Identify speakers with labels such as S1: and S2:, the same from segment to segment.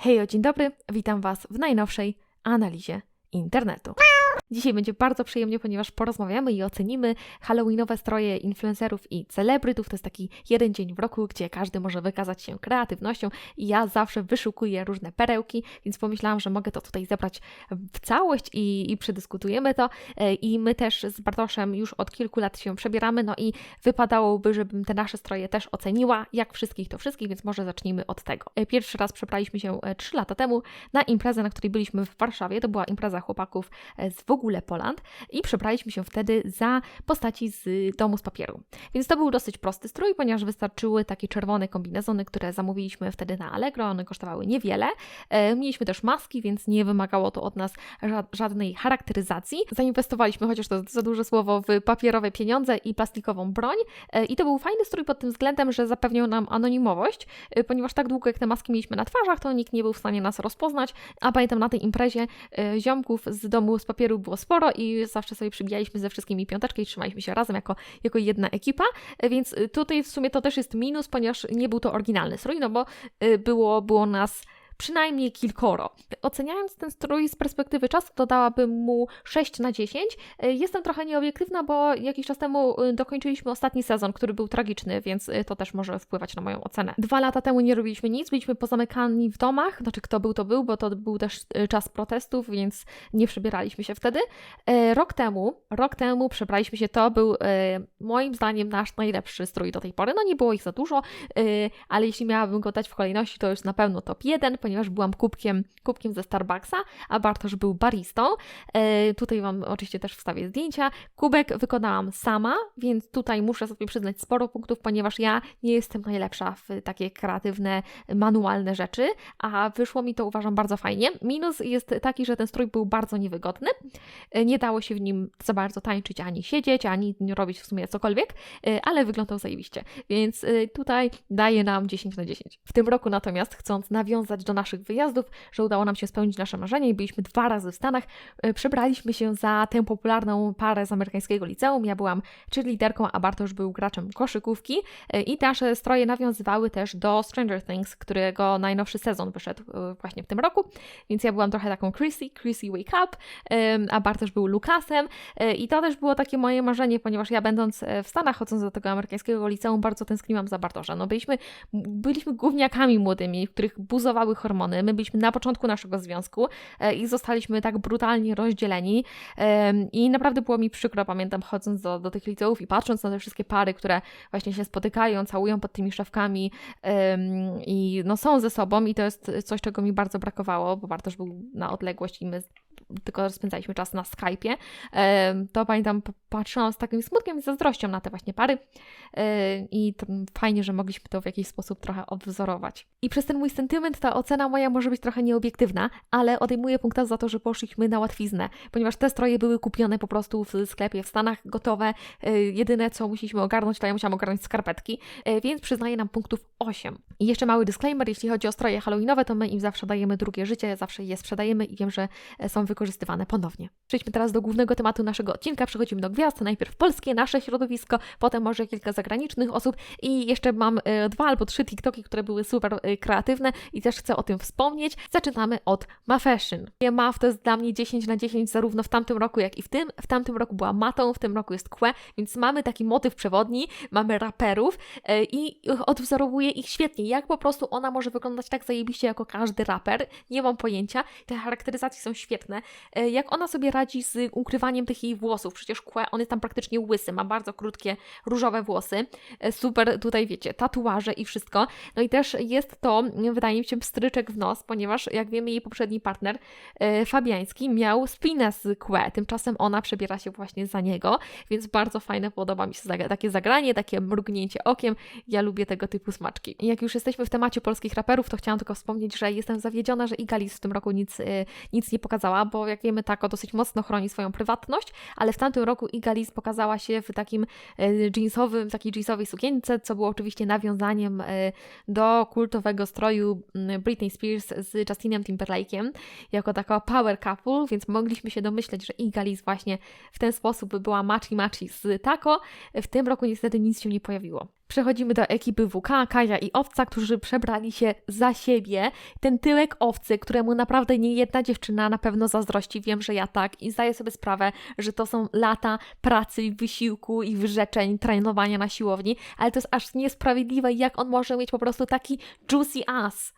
S1: Hejo, dzień dobry, witam Was w najnowszej analizie internetu. Dzisiaj będzie bardzo przyjemnie, ponieważ porozmawiamy i ocenimy halloweenowe stroje influencerów i celebrytów. To jest taki jeden dzień w roku, gdzie każdy może wykazać się kreatywnością i ja zawsze wyszukuję różne perełki, więc pomyślałam, że mogę to tutaj zebrać w całość i, i przedyskutujemy to. E, I my też z Bartoszem już od kilku lat się przebieramy, no i wypadałoby, żebym te nasze stroje też oceniła, jak wszystkich to wszystkich, więc może zacznijmy od tego. E, Pierwszy raz przebraliśmy się e, trzy lata temu na imprezę, na której byliśmy w Warszawie. To była impreza chłopaków e, z w ogóle Poland i przebraliśmy się wtedy za postaci z domu z papieru. Więc to był dosyć prosty strój, ponieważ wystarczyły takie czerwone kombinezony, które zamówiliśmy wtedy na Allegro. One kosztowały niewiele. E, Mieliśmy też maski, więc nie wymagało to od nas ża- żadnej charakteryzacji. Zainwestowaliśmy, chociaż to za duże słowo, w papierowe pieniądze i plastikową broń. E, I to był fajny strój pod tym względem, że zapewniał nam anonimowość, e, ponieważ tak długo jak te maski mieliśmy na twarzach, to nikt nie był w stanie nas rozpoznać. A pamiętam na tej imprezie ziomków z domu z papieru było sporo i zawsze sobie przybijaliśmy ze wszystkimi piąteczkę i trzymaliśmy się razem jako, jako jedna ekipa, więc y, tutaj w sumie to też jest minus, ponieważ nie był to oryginalny strój, no bo y, było, było nas przynajmniej kilkoro. Oceniając ten strój z perspektywy czasu, to dałabym mu 6 na 10. Y, Jestem trochę nieobiektywna, bo jakiś czas temu y, dokończyliśmy ostatni sezon, który był tragiczny, więc y, to też może wpływać na moją ocenę. Dwa lata temu nie robiliśmy nic, byliśmy pozamykani w domach, znaczy kto był, to był, bo to był też czas protestów, więc nie przebieraliśmy się wtedy. Rok temu, rok temu przebraliśmy się, to był moim zdaniem nasz najlepszy strój do tej pory. No nie było ich za dużo, ale jeśli miałabym go dać w kolejności, to już na pewno top 1, ponieważ byłam kubkiem, kubkiem ze Starbucksa, a Bartosz był baristą. E, tutaj Wam oczywiście też wstawię zdjęcia. Kubek wykonałam sama, więc tutaj muszę sobie przyznać sporo punktów, ponieważ ja nie jestem najlepsza w takie kreatywne, manualne rzeczy, a wyszło mi to uważam bardzo fajnie. Minus jest taki, że ten strój był bardzo niewygodny. E, Nie dało się w nim za bardzo tańczyć, ani siedzieć, ani robić w sumie cokolwiek, e, ale wyglądał zajebiście. Więc e, tutaj daję nam 10 na 10. W tym roku natomiast, chcąc nawiązać do naszych wyjazdów, że udało nam się spełnić nasze marzenie i byliśmy dwa razy w Stanach, e, przebraliśmy się za tę popularną parę z amerykańskiego liceum. Ja byłam cheerleaderką, a Bartosz był graczem koszykówki. E, i nasze stroje nawiązywały też do Stranger Things, którego najnowszy sezon wyszedł e, właśnie w tym roku, więc ja byłam trochę taką Chrissy, Chrissy Wake Up, a Bartosz był Lukasem. I to też było takie moje marzenie, ponieważ ja będąc w Stanach, chodząc do tego amerykańskiego liceum, bardzo tęskniłam za Bartosza. No byliśmy, byliśmy gówniakami młodymi, w których buzowały hormony. My byliśmy na początku naszego związku e, i zostaliśmy tak brutalnie rozdzieleni i naprawdę było mi przykro, pamiętam, chodząc do, do tych liceów i patrząc na te wszystkie pary, które właśnie się spotykają, całują pod tymi szafkami i no, są ze sobą i to jest coś, czego mi bardzo brakowało, bo Bartosz był na odległość i my tylko spędzaliśmy czas na Skype'ie, to pamiętam, patrzyłam z takim smutkiem i zazdrością na te właśnie pary i fajnie, że mogliśmy to w jakiś sposób trochę odwzorować. I przez ten mój sentyment ta ocena moja może być trochę nieobiektywna, ale odejmuję punkta za to, że poszliśmy na łatwiznę, ponieważ te stroje były kupione po prostu w sklepie w Stanach, gotowe. E, Jedyne, co musieliśmy ogarnąć, to ja musiałam ogarnąć skarpetki, e, więc przyznaję nam punktów 8. I jeszcze mały disclaimer, jeśli chodzi o stroje halloweenowe, to my im zawsze dajemy drugie życie, zawsze je sprzedajemy i wiem, że e, są wykorzystywane ponownie. Przejdźmy teraz do głównego tematu naszego odcinka, przechodzimy do gwiazd, najpierw polskie, nasze środowisko, potem może kilka zagranicznych osób i jeszcze mam e, dwa albo trzy TikToki, które były super e, kreatywne i też chcę o tym wspomnieć. Zaczynamy od Ma Fashion. MAF to jest dla mnie 10 na 10 zarówno w tamtym roku, jak i w tym. W tamtym roku była matą, w tym roku jest kłe, więc mamy taki motyw przewodni, mamy raperów e, i odwzorowuje ich świetnie. Jak po prostu ona może wyglądać tak zajebiście jako każdy raper, nie mam pojęcia. Te charakteryzacje są świetne. E, Jak ona sobie radzi z ukrywaniem tych jej włosów, przecież kłe, on jest tam praktycznie łysy, ma bardzo krótkie, różowe włosy. E, Super, tutaj wiecie, tatuaże i wszystko. No i też jest to, wydaje mi się, pstryczek w nos, ponieważ jak wiemy, jej poprzedni partner e, Fabiański miał spinę z kłe, tymczasem ona przebiera się właśnie za niego, więc bardzo fajne, podoba mi się takie zagranie, takie mrugnięcie okiem. Ja lubię tego typu smaczki. Jak już jesteśmy w temacie polskich raperów, to chciałam tylko wspomnieć, że jestem zawiedziona, że Igalis w tym roku nic, nic nie pokazała, bo jak wiemy, Tako dosyć mocno chroni swoją prywatność, ale w tamtym roku Igalis pokazała się w takim e, jeansowym, takiej jeansowej sukience, co było oczywiście nawiązaniem e, do kultowego stroju mm, Britney Spears z Justinem Timberlake'iem, jako taka power couple, więc mogliśmy się domyśleć, że Igalis właśnie w ten sposób była machi machi z Tako. W tym roku niestety nic się nie pojawiło. Przechodzimy do ekipy WK, Kaja i Owca, którzy przebrali się za siebie. Ten tyłek owcy, któremu naprawdę nie jedna dziewczyna na pewno zazdrości, wiem, że ja tak i zdaję sobie sprawę, że to są lata pracy, wysiłku i wyrzeczeń, trenowania na siłowni, ale to jest aż niesprawiedliwe, jak on może mieć po prostu taki juicy ass.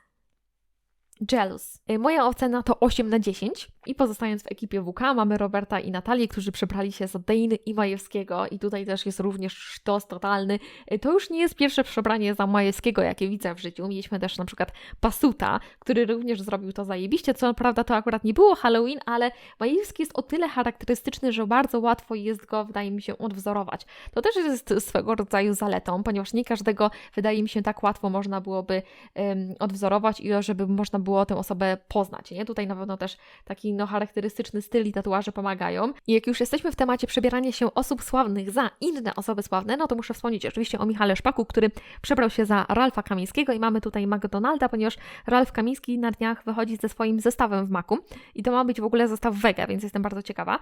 S1: Jealous. Y, Moja ocena to 8 na 10 i pozostając w ekipie WK mamy Roberta i Natalię, którzy przebrali się za Dane i Majewskiego i tutaj też jest również sztos totalny. Y, To już nie jest pierwsze przebranie za Majewskiego, jakie widzę w życiu. Mieliśmy też na przykład Pasuta, który również zrobił to zajebiście, co prawda to akurat nie było Halloween, ale Majewski jest o tyle charakterystyczny, że bardzo łatwo jest go, wydaje mi się, odwzorować. To też jest swego rodzaju zaletą, ponieważ nie każdego, wydaje mi się, tak łatwo można byłoby em, odwzorować i żeby można było tę osobę poznać. Nie? Tutaj na pewno też taki no, charakterystyczny styl i tatuaże pomagają. I jak już jesteśmy w temacie przebierania się osób sławnych za inne osoby sławne, no to muszę wspomnieć oczywiście o Michale Szpaku, który przebrał się za Ralfa Kamińskiego i mamy tutaj McDonalda, ponieważ Ralf Kamiński na dniach wychodzi ze swoim zestawem w Macu i to ma być w ogóle zestaw Vega, więc jestem bardzo ciekawa.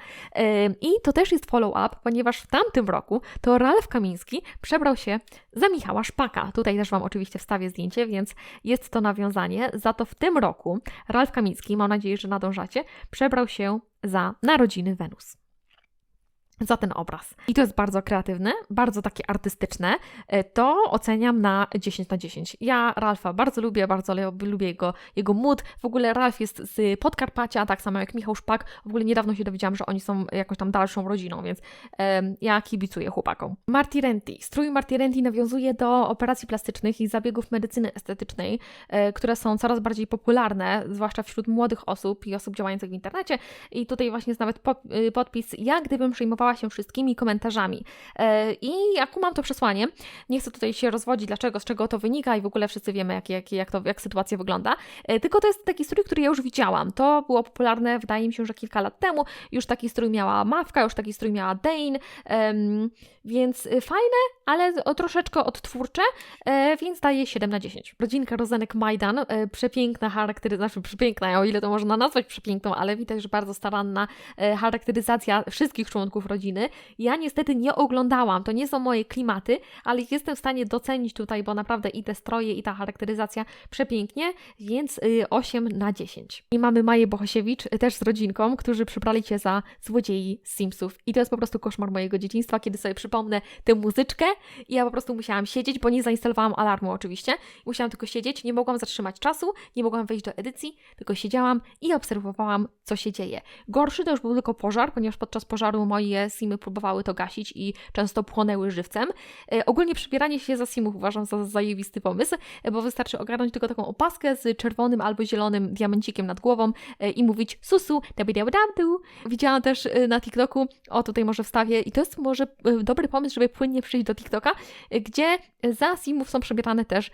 S1: I to też jest follow-up, ponieważ w tamtym roku to Ralf Kamiński przebrał się za Michała Szpaka. Tutaj też Wam oczywiście wstawię zdjęcie, więc jest to nawiązanie. Za to w tym roku Ralf Kamiński, mam nadzieję, że nadążacie, przebrał się za narodziny Wenus. Za ten obraz. I to jest bardzo kreatywne, bardzo takie artystyczne. E, To oceniam na 10 na 10. Ja Ralfa bardzo lubię, bardzo lubię jego, jego mood. W ogóle Ralf jest z Podkarpacia, tak samo jak Michał Szpak. W ogóle niedawno się dowiedziałam, że oni są jakąś tam dalszą rodziną, więc em, ja kibicuję chłopakom. Marty Renty. Strój Marty Renty nawiązuje do operacji plastycznych i zabiegów medycyny estetycznej, e, które są coraz bardziej popularne, zwłaszcza wśród młodych osób i osób działających w internecie. I tutaj właśnie jest nawet y, podpis, jak gdybym się wszystkimi komentarzami. E, I jak mam to przesłanie, nie chcę tutaj się rozwodzić, dlaczego, z czego to wynika i w ogóle wszyscy wiemy, jak, jak, jak, to, jak sytuacja wygląda. E, Tylko to jest taki strój, który ja już widziałam. To było popularne, wydaje mi się, że kilka lat temu. Już taki strój miała Mawka, już taki strój miała Dane, więc y, fajne, ale troszeczkę odtwórcze, e, więc daję 7 na 10. Rodzinka Rozenek Majdan, e, przepiękna charakteryzacja, znaczy przepiękna, o ile to można nazwać przepiękną, ale widać, że bardzo staranna e, charakteryzacja wszystkich członków rodziny. Ja niestety nie oglądałam, to nie są moje klimaty, ale jestem w stanie docenić tutaj, bo naprawdę i te stroje, i ta charakteryzacja przepięknie, więc y, 8 na 10. I mamy Maję Bohosiewicz, y, też z rodzinką, którzy przybrali się za złodziei Simsów. I to jest po prostu koszmar mojego dzieciństwa, kiedy sobie przypomnę tę muzyczkę i ja po prostu musiałam siedzieć, bo nie zainstalowałam alarmu oczywiście. Musiałam tylko siedzieć, nie mogłam zatrzymać czasu, nie mogłam wejść do edycji, tylko siedziałam i obserwowałam, co się dzieje. Gorszy to już był tylko pożar, ponieważ podczas pożaru moje Simy próbowały to gasić i często płonęły żywcem. E, ogólnie przybieranie się za Simów uważam za zajebisty pomysł, e, bo wystarczy ogarnąć tylko taką opaskę z czerwonym albo zielonym diamencikiem nad głową e, i mówić susu, dabidabidabidu. Widziałam też na TikToku, o tutaj może wstawię i to jest może dobry pomysł, żeby płynnie przyjść do TikToka, gdzie za Simów są przebierane też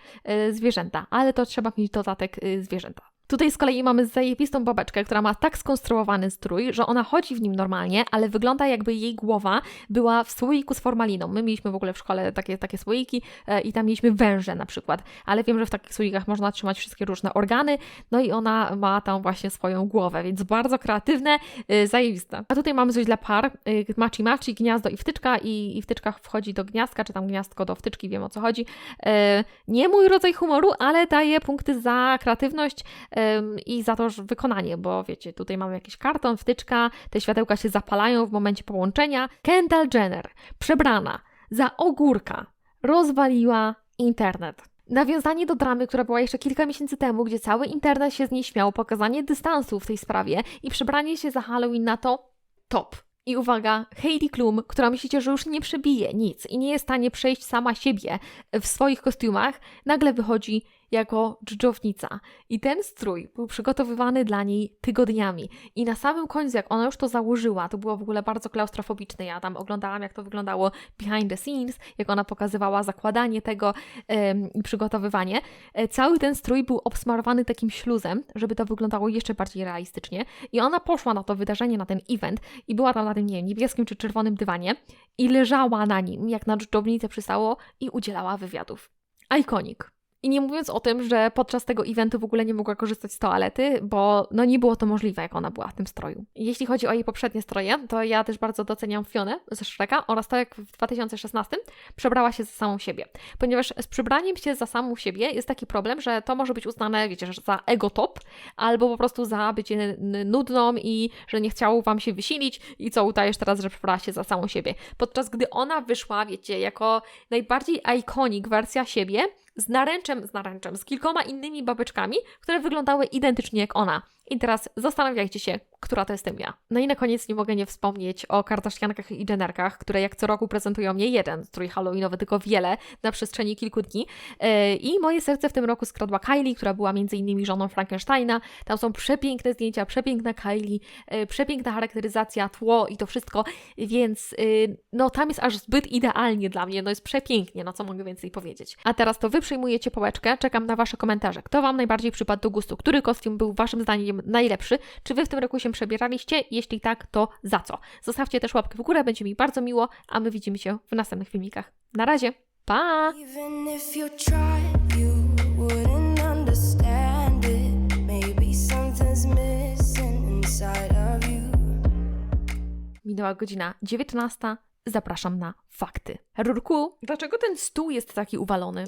S1: zwierzęta, ale to trzeba mieć dodatek zwierzęta. Tutaj z kolei mamy zajebistą babeczkę, która ma tak skonstruowany strój, że ona chodzi w nim normalnie, ale wygląda jakby jej głowa była w słoiku z formaliną. My mieliśmy w ogóle w szkole takie, takie słoiki e, i tam mieliśmy węże na przykład, ale wiem, że w takich słoikach można trzymać wszystkie różne organy, no i ona ma tam właśnie swoją głowę, więc bardzo kreatywne, e, zajebiste. A tutaj mamy coś dla par, e, machi machi, gniazdo i wtyczka i, i wtyczka wchodzi do gniazdka, czy tam gniazdko do wtyczki, wiem o co chodzi. E, Nie mój rodzaj humoru, ale daje punkty za kreatywność, ym, i za to wykonanie, bo wiecie, tutaj mamy jakiś karton, wtyczka, te światełka się zapalają w momencie połączenia. Kendall Jenner, przebrana za ogórka, rozwaliła internet. Nawiązanie do dramy, która była jeszcze kilka miesięcy temu, gdzie cały internet się z niej śmiał, pokazanie dystansu w tej sprawie i przebranie się za Halloween na to top. I uwaga, Heidi Klum, która myślicie, że już nie przebije nic i nie jest w stanie przejść sama siebie w swoich kostiumach, nagle wychodzi jako dżdżownica. I ten strój był przygotowywany dla niej tygodniami. I na samym końcu, jak ona już to założyła, to było w ogóle bardzo klaustrofobiczne. Ja tam oglądałam, jak to wyglądało behind the scenes, jak ona pokazywała zakładanie tego i przygotowywanie. E, Cały ten strój był obsmarowany takim śluzem, żeby to wyglądało jeszcze bardziej realistycznie. I ona poszła na to wydarzenie, na ten event i była tam na tym, nie wiem, niebieskim czy czerwonym dywanie i leżała na nim, jak na dżdżownicę przystało i udzielała wywiadów. Iconic. I nie mówiąc o tym, że podczas tego eventu w ogóle nie mogła korzystać z toalety, bo no nie było to możliwe, jak ona była w tym stroju. Jeśli chodzi o jej poprzednie stroje, to ja też bardzo doceniam Fionę ze Shreka oraz to, jak w 2016 przebrała się za samą siebie. Ponieważ z przebraniem się za samą siebie jest taki problem, że to może być uznane, wiecie, za ego top, albo po prostu za bycie nudną i że nie chciało wam się wysilić i co udajesz teraz, że przebrała się za samą siebie. Podczas gdy ona wyszła, wiecie, jako najbardziej iconic wersja siebie, z naręczem, z naręczem, z kilkoma innymi babeczkami, które wyglądały identycznie jak ona. I teraz zastanawiajcie się, która to jestem ja. No i na koniec nie mogę nie wspomnieć o Kardashiankach i Jennerkach, które jak co roku prezentują nie jeden strój halloweenowy, tylko wiele na przestrzeni kilku dni. Yy, I moje serce w tym roku skradła Kylie, która była między innymi żoną Frankensteina. Tam są przepiękne zdjęcia, przepiękna Kylie, yy, przepiękna charakteryzacja, tło i to wszystko, więc yy, no tam jest aż zbyt idealnie dla mnie, no jest przepięknie, no co mogę więcej powiedzieć. A teraz to Wy przyjmujecie pałeczkę, czekam na Wasze komentarze. Kto Wam najbardziej przypadł do gustu? Który kostium był Waszym zdaniem najlepszy? Czy Wy w tym roku się przebieraliście? Jeśli tak, to za co? Zostawcie też łapkę w górę, będzie mi bardzo miło, a my widzimy się w następnych filmikach. Na razie, pa! Minęła godzina 19. Zapraszam na fakty. Rurku, dlaczego ten stół jest taki uwalony?